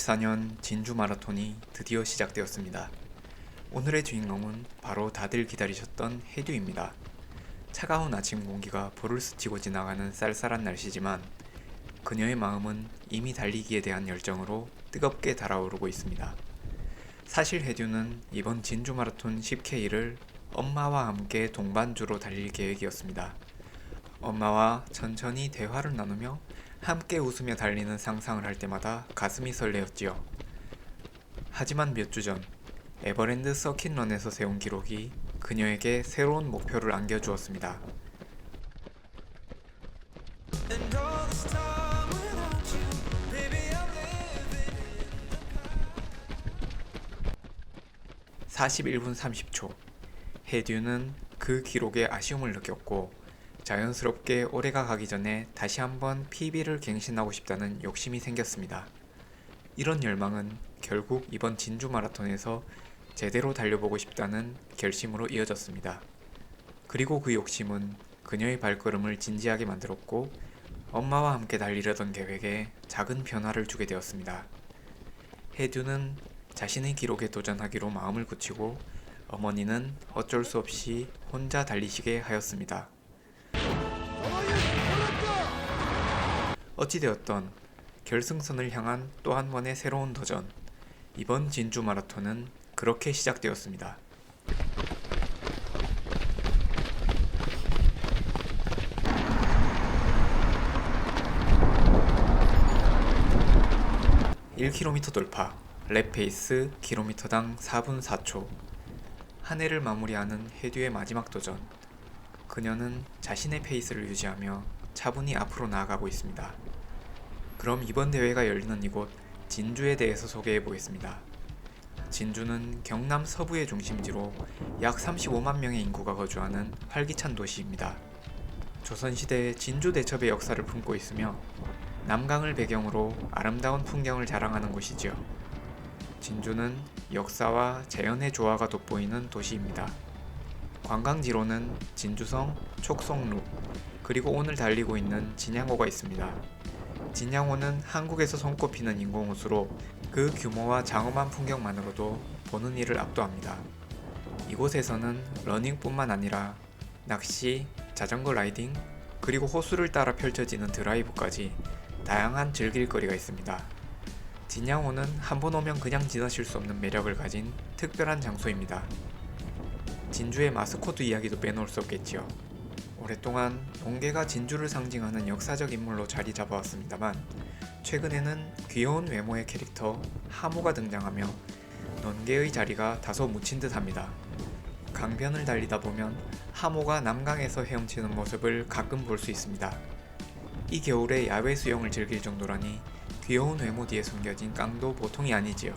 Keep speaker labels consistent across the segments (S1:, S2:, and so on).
S1: 2024년 진주 마라톤이 드디어 시작되었습니다. 오늘의 주인공은 바로 다들 기다리셨던 해듀입니다. 차가운 아침 공기가 볼을 스치고 지나가는 쌀쌀한 날씨지만 그녀의 마음은 이미 달리기에 대한 열정으로 뜨겁게 달아오르고 있습니다. 사실 해듀는 이번 진주 마라톤 10K를 엄마와 함께 동반주로 달릴 계획이었습니다. 엄마와 천천히 대화를 나누며 함께 웃으며 달리는 상상을 할 때마다 가슴이 설레었지요. 하지만 몇 주 전 에버랜드 서킷런에서 세운 기록이 그녀에게 새로운 목표를 안겨주었습니다.
S2: And all this time without you, baby, I'm living.
S1: 41분 30초. 해듀는 그 기록에 아쉬움을 느꼈고 자연스럽게 올해가 가기 전에 다시 한번 PB를 갱신하고 싶다는 욕심이 생겼습니다. 이런 열망은 결국 이번 진주 마라톤에서 제대로 달려보고 싶다는 결심으로 이어졌습니다. 그리고 그 욕심은 그녀의 발걸음을 진지하게 만들었고 엄마와 함께 달리려던 계획에 작은 변화를 주게 되었습니다. 해듀는 자신의 기록에 도전하기로 마음을 굳히고 어머니는 어쩔 수 없이 혼자 달리시게 하였습니다. 어찌되었던 결승선을 향한 또 한 번의 새로운 도전. 이번 진주 마라톤은 그렇게 시작되었습니다. (1km) 돌파 랩 페이스 킬로미터당 (4분 4초) 한 해를 마무리하는 해듀의 마지막 도전 그녀는 자신의 페이스를 유지하며 차분히 앞으로 나아가고 있습니다. 그럼 이번 대회가 열리는 이곳 진주에 대해서 소개해 보겠습니다. 진주는 경남 서부의 중심지로 약 35만 명의 인구가 거주하는 활기찬 도시입니다. 조선시대 진주 대첩의 역사를 품고 있으며 남강을 배경으로 아름다운 풍경을 자랑하는 곳이지요. 진주는 역사와 자연의 조화가 돋보이는 도시입니다. 관광지로는 진주성, 촉성루, 그리고 오늘 달리고 있는 진양호가 있습니다. 진양호는 한국에서 손꼽히는 인공호수로 그 규모와 장엄한 풍경만으로도 보는 이를 압도합니다. 이곳에서는 러닝뿐만 아니라 낚시, 자전거 라이딩, 그리고 호수를 따라 펼쳐지는 드라이브까지 다양한 즐길 거리가 있습니다. 진양호는 한 번 오면 그냥 지나칠 수 없는 매력을 가진 특별한 장소입니다. 진주의 마스코트 이야기도 빼놓을 수 없겠지요. 오랫동안 동계가 진주를 상징하는 역사적 인물로 자리 잡아왔습니다만 최근에는 귀여운 외모의 캐릭터 하모가 등장하며 논계의 자리가 다소 묻힌 듯합니다. 강변을 달리다 보면 하모가 남강에서 헤엄치는 모습을 가끔 볼 수 있습니다. 이 겨울에 야외 수영을 즐길 정도라니 귀여운 외모 뒤에 숨겨진 깡도 보통이 아니지요.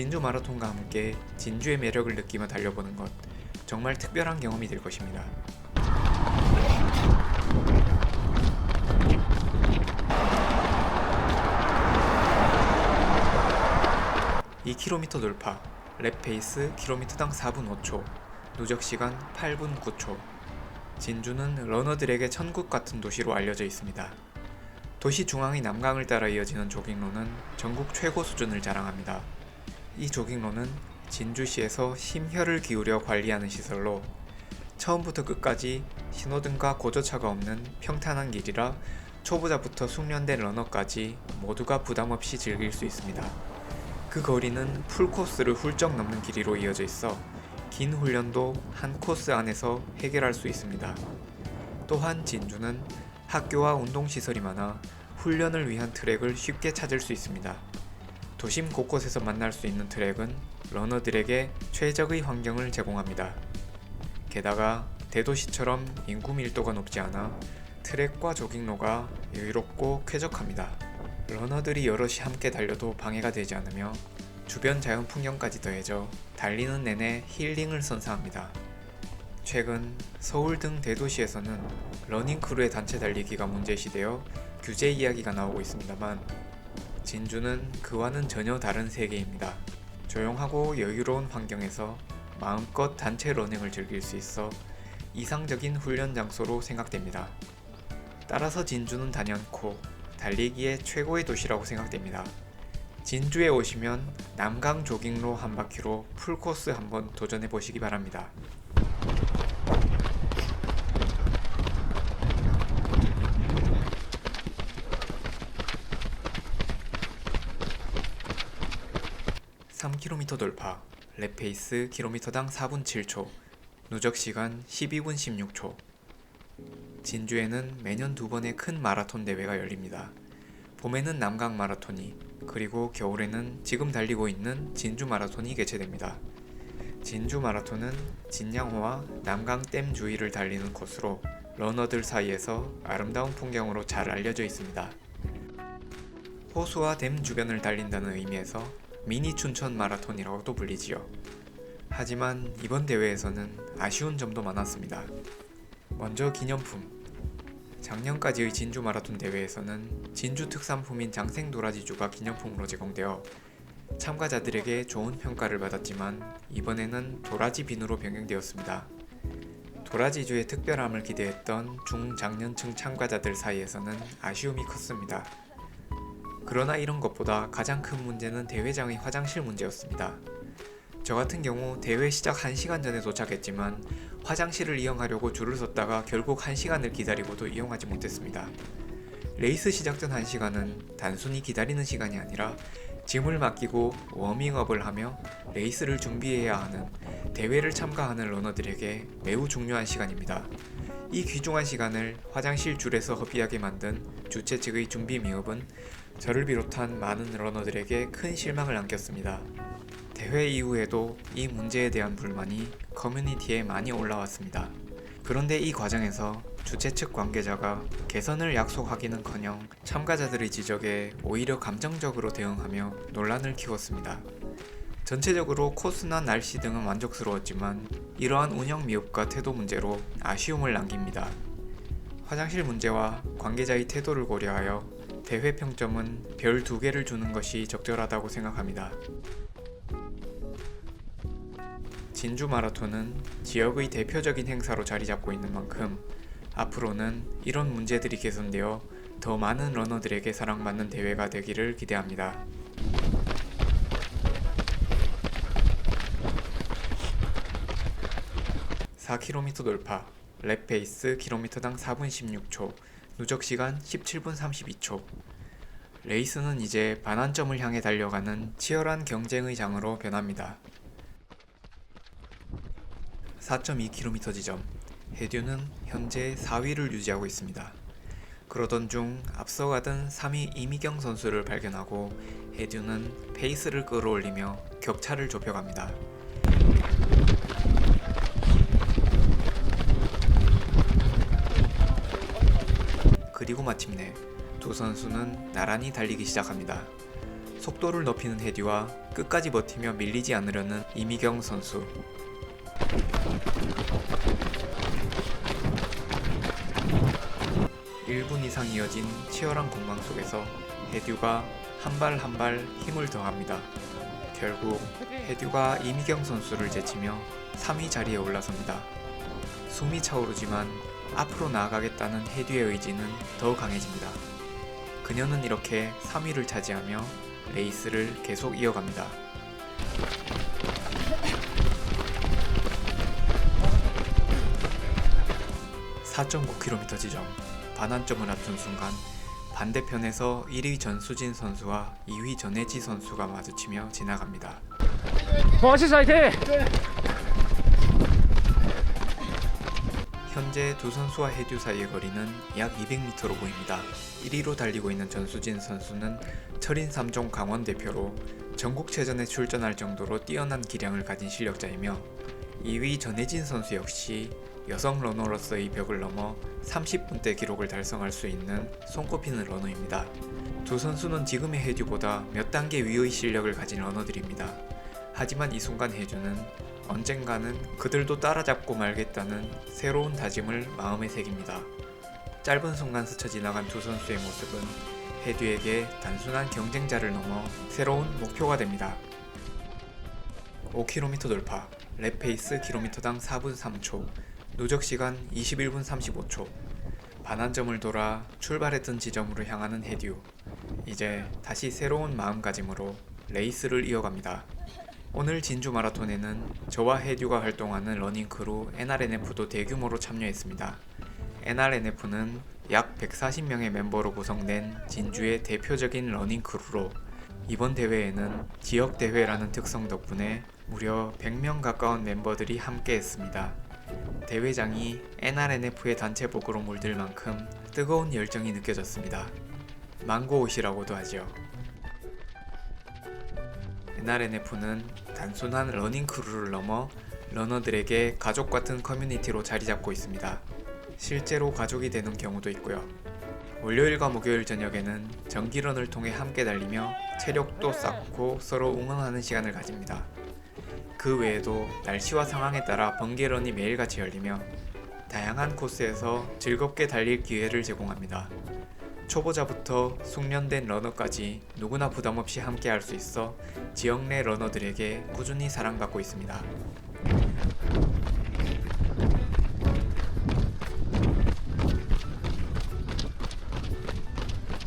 S1: 진주 마라톤과 함께 진주의 매력을 느끼며 달려보는 것 정말 특별한 경험이 될 것입니다. (2km) 돌파 랩 페이스 킬로미터당 (4분 5초) 누적 시간 (8분 9초) 진주는 러너들에게 천국 같은 도시로 알려져 있습니다. 도시 중앙의 남강을 따라 이어지는 조깅로는 전국 최고 수준을 자랑합니다. 이 조깅로는 진주시에서 심혈을 기울여 관리하는 시설로 처음부터 끝까지 신호등과 고저차가 없는 평탄한 길이라 초보자부터 숙련된 러너까지 모두가 부담 없이 즐길 수 있습니다. 그 거리는 풀코스를 훌쩍 넘는 길이로 이어져 있어 긴 훈련도 한 코스 안에서 해결할 수 있습니다. 또한 진주는 학교와 운동시설이 많아 훈련을 위한 트랙을 쉽게 찾을 수 있습니다. 도심 곳곳에서 만날 수 있는 트랙은 러너들에게 최적의 환경을 제공합니다. 게다가 대도시처럼 인구 밀도가 높지 않아 트랙과 조깅로가 여유롭고 쾌적합니다. 러너들이 여럿이 함께 달려도 방해가 되지 않으며 주변 자연 풍경까지 더해져 달리는 내내 힐링을 선사합니다. 최근 서울 등 대도시에서는 러닝크루의 단체 달리기가 문제시되어 규제 이야기가 나오고 있습니다만 진주는 그와는 전혀 다른 세계입니다. 조용하고 여유로운 환경에서 마음껏 단체 러닝을 즐길 수 있어 이상적인 훈련 장소로 생각됩니다. 따라서 진주는 단연코 달리기의 최고의 도시라고 생각됩니다. 진주에 오시면 남강 조깅로 한 바퀴로 풀코스 한번 도전해 보시기 바랍니다. (3km) 돌파 랩페이스 킬로미터당 (4분 7초) 누적 시간 (12분 16초) 진주에는 매년 두 번의 큰 마라톤 대회가 열립니다. 봄에는 남강 마라톤이 그리고 겨울에는 지금 달리고 있는 진주 마라톤이 개최됩니다. 진주 마라톤은 진양호와 남강 댐 주위를 달리는 코스로 러너들 사이에서 아름다운 풍경으로 잘 알려져 있습니다. 호수와 댐 주변을 달린다는 의미에서 미니 춘천 마라톤이라고도 불리지요. 하지만 이번 대회에서는 아쉬운 점도 많았습니다. 먼저 기념품. 작년까지의 진주 마라톤 대회에서는 진주 특산품인 장생 도라지주가 기념품으로 제공되어 참가자들에게 좋은 평가를 받았지만 이번에는 도라지 비누로 변경되었습니다. 도라지주의 특별함을 기대했던 중장년층 참가자들 사이에서는 아쉬움이 컸습니다. 그러나 이런 것보다 가장 큰 문제는 대회장의 화장실 문제였습니다. 저 같은 경우 대회 시작 1시간 전에 도착했지만 화장실을 이용하려고 줄을 섰다가 결국 1시간을 기다리고도 이용하지 못했습니다. 레이스 시작 전 1시간은 단순히 기다리는 시간이 아니라 짐을 맡기고 워밍업을 하며 레이스를 준비해야 하는 대회를 참가하는 러너들에게 매우 중요한 시간입니다. 이 귀중한 시간을 화장실 줄에서 허비하게 만든 주최 측의 준비 미흡은 저를 비롯한 많은 러너들에게 큰 실망을 안겼습니다. 대회 이후에도 이 문제에 대한 불만이 커뮤니티에 많이 올라왔습니다. 그런데 이 과정에서 주최 측 관계자가 개선을 약속하기는커녕 참가자들의 지적에 오히려 감정적으로 대응하며 논란을 키웠습니다. 전체적으로 코스나 날씨 등은 만족스러웠지만 이러한 운영 미흡과 태도 문제로 아쉬움을 남깁니다. 화장실 문제와 관계자의 태도를 고려하여 대회 평점은 별두 개를 주는 것이 적절하다고 생각합니다. 진주 마라톤은 지역의 대표적인 행사로 자리 잡고 있는 만큼 앞으로는 이런 문제들이 개선되어 더 많은 러너들에게 사랑받는 대회가 되기를 기대합니다. (4km) 돌파 랩 페이스 킬로미터당 (4분 16초) 누적 시간 (17분 32초) 레이스는 이제 반환점을 향해 달려가는 치열한 경쟁의 장으로 변합니다. 4.2km 지점 해듀는 현재 4위를 유지하고 있습니다. 그러던 중 앞서가던 3위 이미경 선수를 발견하고 해듀는 페이스를 끌어올리며 격차를 좁혀갑니다. 그리고 마침내 두 선수는 나란히 달리기 시작합니다. 속도를 높이는 해듀와 끝까지 버티며 밀리지 않으려는 이미경 선수. 1분 이상 이어진 치열한 공방 속에서 해듀가 한 발 한 발 힘을 더합니다. 결국 해듀가 이미경 선수를 제치며 3위 자리에 올라섭니다. 숨이 차오르지만 앞으로 나아가겠다는 해듀의 의지는 더 강해집니다. 그녀는 이렇게 3위를 차지하며 레이스를 계속 이어갑니다. 4.9km 지점 반환점을 앞둔 순간 반대편에서 1위 전수진 선수와 2위 전혜지 선수가 마주치며 지나갑니다.
S3: 동아시스 화이팅!
S1: 현재 두 선수와 해듀 사이의 거리는 약 200m로 보입니다. 1위로 달리고 있는 전수진 선수는 철인 3종 강원 대표로 전국체전에 출전할 정도로 뛰어난 기량을 가진 실력자이며 2위 전혜진 선수 역시 여성 러너로서의 벽을 넘어 30분대 기록을 달성할 수 있는 손꼽히는 러너입니다. 두 선수는 지금의 해듀보다 몇 단계 위의 실력을 가진 러너들입니다. 하지만 이 순간 해주는 언젠가는 그들도 따라잡고 말겠다는 새로운 다짐을 마음에 새깁니다. 짧은 순간 스쳐 지나간 두 선수의 모습은 해듀에게 단순한 경쟁자를 넘어 새로운 목표가 됩니다. 5km 돌파, 랩 페이스 킬로미터당 4분 3초, 누적 시간 21분 35초. 반환점을 돌아 출발했던 지점으로 향하는 해듀. 이제 다시 새로운 마음가짐으로 레이스를 이어갑니다. 오늘 진주 마라톤에는 저와 해듀가 활동하는 러닝 크루 NRNF도 대규모로 참여했습니다. NRNF는 약 140명의 멤버로 구성된 진주의 대표적인 러닝 크루로 이번 대회에는 지역 대회라는 특성 덕분에 무려 100명 가까운 멤버들이 함께 했습니다. 대회장이 NRNF의 단체복으로 물들 만큼 뜨거운 열정이 느껴졌습니다. 망고 옷이라고도 하죠. NRNF는 단순한 러닝 크루를 넘어 러너들에게 가족 같은 커뮤니티로 자리 잡고 있습니다. 실제로 가족이 되는 경우도 있고요. 월요일과 목요일 저녁에는 정기런을 통해 함께 달리며 체력도 쌓고 서로 응원하는 시간을 가집니다. 그 외에도 날씨와 상황에 따라 번개런이 매일같이 열리며 다양한 코스에서 즐겁게 달릴 기회를 제공합니다. 초보자부터 숙련된 러너까지 누구나 부담 없이 함께 할 수 있어 지역 내 러너들에게 꾸준히 사랑받고 있습니다.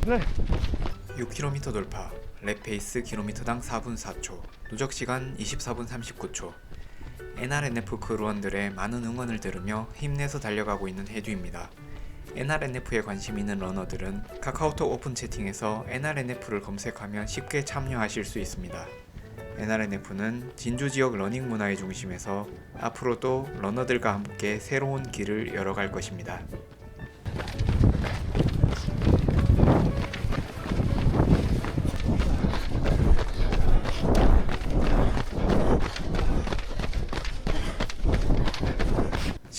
S3: 네.
S1: 6km 돌파, 랩 페이스 km당 4분 4초, 누적 시간 24분 39초. NRNF 크루원들의 많은 응원을 들으며 힘내서 달려가고 있는 해듀입니다. NRNF에 관심 있는 러너들은 카카오톡 오픈 채팅에서 NRNF를 검색하면 쉽게 참여하실 수 있습니다. NRNF는 진주 지역 러닝 문화의 중심에서 앞으로도 러너들과 함께 새로운 길을 열어갈 것입니다.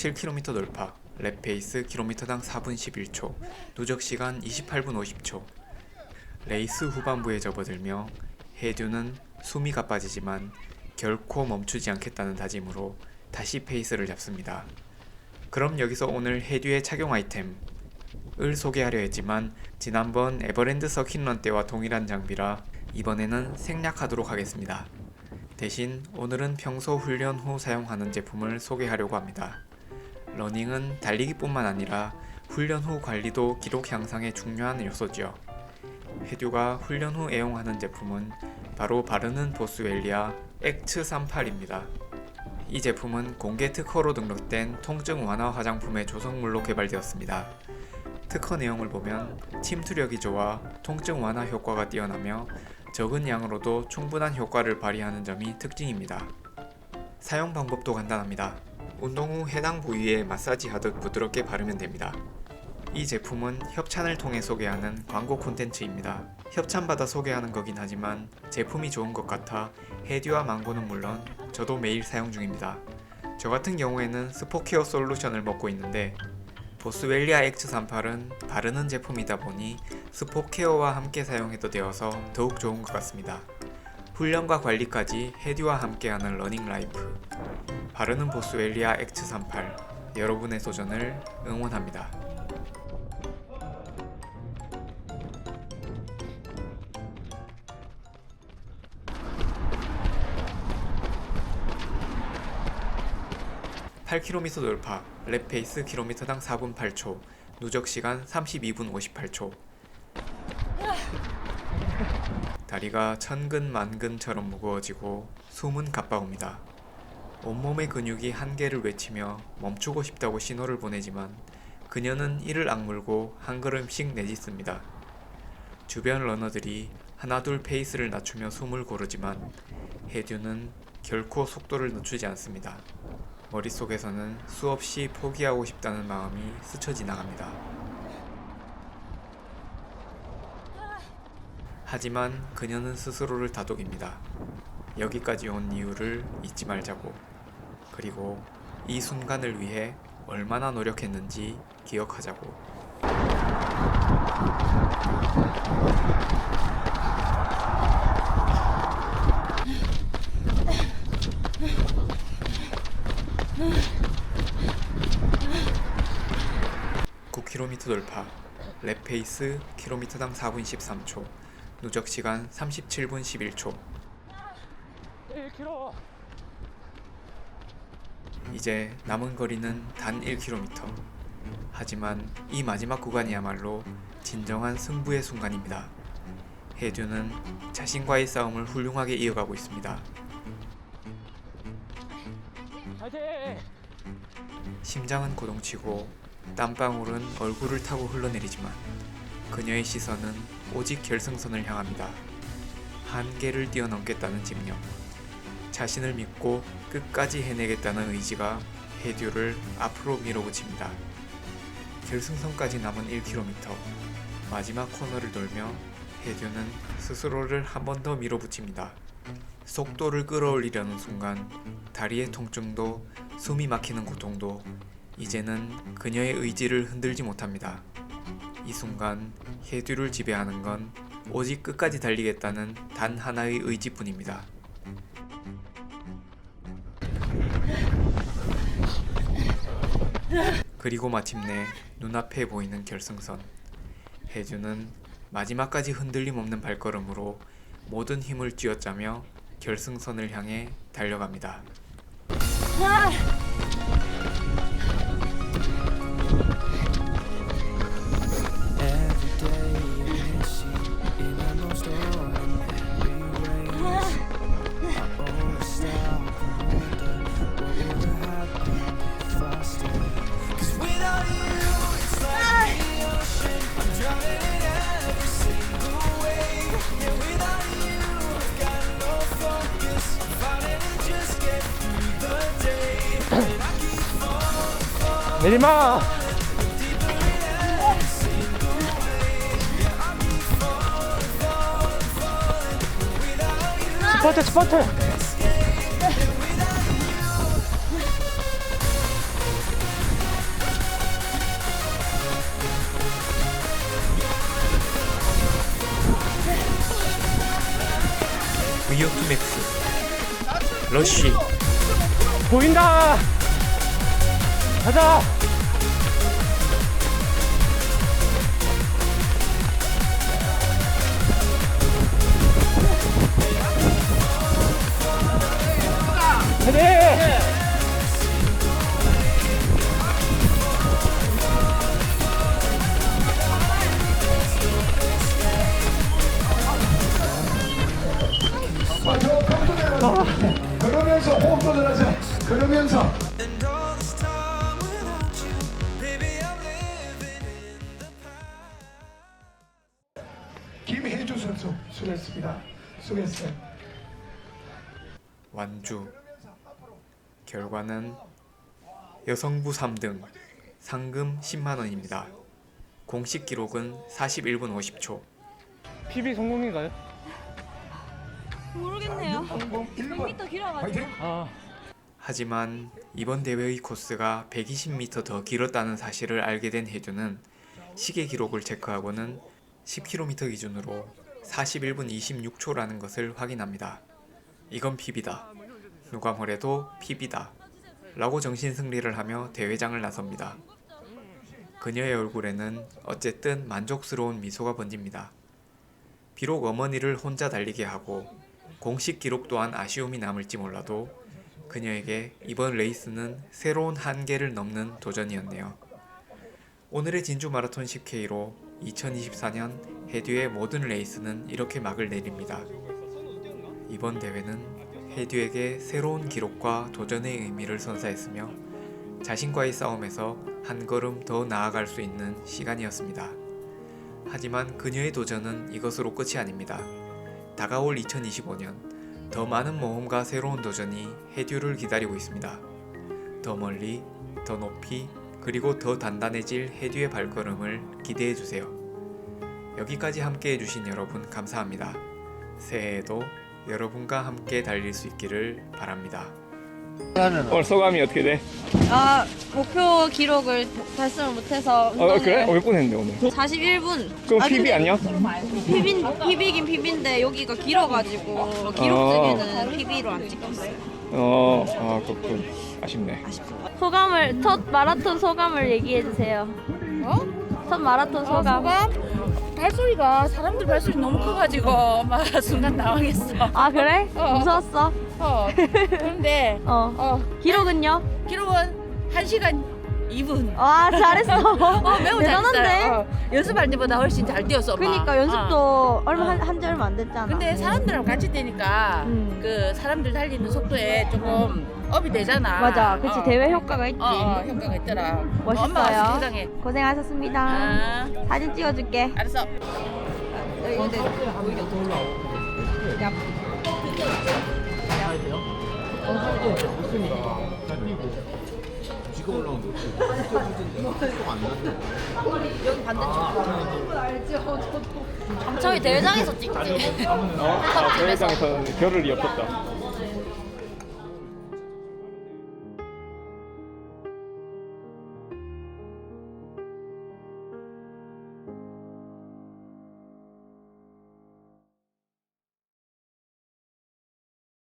S1: 칠 k m 돌파, 랩 페이스 km당 4분 11초, 누적 시간 28분 50초. 레이스 후반부에 접어들며 해듀는 숨이 가빠지지만 결코 멈추지 않겠다는 다짐으로 다시 페이스를 잡습니다. 그럼 여기서 오늘 해듀의 착용 아이템을 소개하려 했지만 지난번 에버랜드 서킷런 때와 동일한 장비라 이번에는 생략하도록 하겠습니다. 대신 오늘은 평소 훈련 후 사용하는 제품을 소개하려고 합니다. 러닝은 달리기뿐만 아니라 훈련 후 관리도 기록 향상에 중요한 요소죠. 해듀가 훈련 후 애용하는 제품은 바로 바르는 보스웰리아 액츠 38입니다. 이 제품은 공개 특허로 등록된 통증 완화 화장품의 조성물로 개발되었습니다. 특허 내용을 보면 침투력이 좋아 통증 완화 효과가 뛰어나며 적은 양으로도 충분한 효과를 발휘하는 점이 특징입니다. 사용 방법도 간단합니다. 운동 후 해당 부위에 마사지 하듯 부드럽게 바르면 됩니다. 이 제품은 협찬을 통해 소개하는 광고 콘텐츠입니다. 협찬받아 소개하는 거긴 하지만 제품이 좋은 것 같아 헤디와 망고는 물론 저도 매일 사용 중입니다. 저 같은 경우에는 스포케어 솔루션을 먹고 있는데 보스웰리아 X 38은 바르는 제품이다 보니 스포케어와 함께 사용해도 되어서 더욱 좋은 것 같습니다. 훈련과 관리까지 헤디와 함께하는 러닝 라이프 바르는 보스웰리아 X 38 여러분의 도전을 응원합니다. (8km) 돌파 랩 페이스 km당 4분 8초 누적 시간 32분 58초 다리가 천근 만근처럼 무거워지고 숨은 가빠옵니다. 온몸의 근육이 한계를 외치며 멈추고 싶다고 신호를 보내지만 그녀는 이를 악물고 한 걸음씩 내딛습니다. 주변 러너들이 하나둘 페이스를 낮추며 숨을 고르지만 해듀는 결코 속도를 늦추지 않습니다. 머릿속에서는 수없이 포기하고 싶다는 마음이 스쳐 지나갑니다. 하지만 그녀는 스스로를 다독입니다. 여기까지 온 이유를 잊지 말자고. 그리고 이 순간을 위해 얼마나 노력했는지 기억하자고. (9km) 돌파 랩 페이스 km당 4분 13초 누적 시간 37분 11초
S3: 1km.
S1: 이제 남은 거리는 단 1km. 하지만 이 마지막 구간이야말로 진정한 승부의 순간입니다. 해듀는 자신과의 싸움을 훌륭하게 이어가고 있습니다. 심장은 고동치고 땀방울은 얼굴을 타고 흘러내리지만 그녀의 시선은 오직 결승선을 향합니다. 한계를 뛰어넘겠다는 집념, 자신을 믿고 끝까지 해내겠다는 의지가 해듀를 앞으로 밀어붙입니다. 결승선까지 남은 1km, 마지막 코너를 돌며 해듀는 스스로를 한 번 더 밀어붙입니다. 속도를 끌어올리려는 순간 다리의 통증도 숨이 막히는 고통도 이제는 그녀의 의지를 흔들지 못합니다. 이 순간 해듀를 지배하는 건 오직 끝까지 달리겠다는 단 하나의 의지뿐입니다. 그리고 마침내 눈앞에 보이는 결승선. 해주는 마지막까지 흔들림 없는 발걸음으로 모든 힘을 쥐어짜며 결승선을 향해 달려갑니다. 러쉬
S3: 보인다! 가자! 파이팅!
S4: 그러면 서 호흡 조절하자. 그러면서. 김혜주 선수 수고했습니다. 수고했어요.
S1: 완주 결과는 여성부 3등 상금 10만 원입니다. 공식 기록은 41분 50초.
S3: PB 성공인가요?
S5: 모르겠네요. 100m 길어가지고.
S3: 아,
S1: 하지만 이번 대회의 코스가 120m 더 길었다는 사실을 알게 된 해주는 시계 기록을 체크하고는 10km 기준으로 41분 26초라는 것을 확인합니다. 이건 PB다. 누가 뭐래도 PB다. 라고 정신 승리를 하며 대회장을 나섭니다. 그녀의 얼굴에는 어쨌든 만족스러운 미소가 번집니다. 비록 어머니를 혼자 달리게 하고 공식 기록 또한 아쉬움이 남을지 몰라도 그녀에게 이번 레이스는 새로운 한계를 넘는 도전이었네요. 오늘의 진주 마라톤 10K로 2024년 해듀의 모든 레이스는 이렇게 막을 내립니다. 이번 대회는 해듀에게 새로운 기록과 도전의 의미를 선사했으며 자신과의 싸움에서 한 걸음 더 나아갈 수 있는 시간이었습니다. 하지만 그녀의 도전은 이것으로 끝이 아닙니다. 다가올 2025년 더 많은 모험과 새로운 도전이 해듀를 기다리고 있습니다. 더 멀리, 더 높이, 그리고 더 단단해질 해듀의 발걸음을 기대해 주세요. 여기까지 함께 해주신 여러분 감사합니다. 새해에도 여러분과 함께 달릴 수 있기를 바랍니다.
S3: 오늘 소감이 어떻게 돼?
S5: 아 목표 기록을 달성을 못해서
S3: 어, 그래? 어, 몇분 했는데 오늘?
S5: 41분.
S3: 그럼 PB 아니야?
S5: PB PB긴 PB인데 여기가 길어가지고 기록
S3: 어.
S5: 중에는 PB로 안 찍혔어요.
S3: 어, 아, 그렇군. 아쉽네.
S6: 소감을 첫 마라톤 소감을 얘기해 주세요.
S7: 어?
S6: 첫 마라톤 소감.
S7: 아, 소감? 발소리가 사람들 발소리 너무 커가지고 막 순간 당황했어.
S6: 아 그래?
S7: 어.
S6: 무서웠어.
S7: 어. 그런데
S6: 어.
S7: 어
S6: 기록은요?
S7: 기록은 1 시간 2분.
S6: 와 잘했어.
S7: 어, 매우
S6: 대단한데.
S7: 잘했어요. 어, 연습할 때보다 훨씬 잘 뛰었어.
S6: 그니까 연습도
S7: 어.
S6: 얼마 한, 한지 얼마 안 됐잖아.
S7: 근데 사람들하고 같이 뛰니까
S6: 음.
S7: 그 사람들 달리는 속도에 조금 업이 되잖아.
S6: 맞아. 그치
S7: 어.
S6: 대회 효과가 있지.
S7: 어, 어, 효과가 있더라.
S6: 멋있어요.
S7: 스팅당해.
S6: 고생하셨습니다.
S7: 아,
S6: 사진 찍어줄게.
S7: 알았어.
S6: 저희 대회장에서 찍지.
S3: 아, 대회장에서는 별을 엿었다.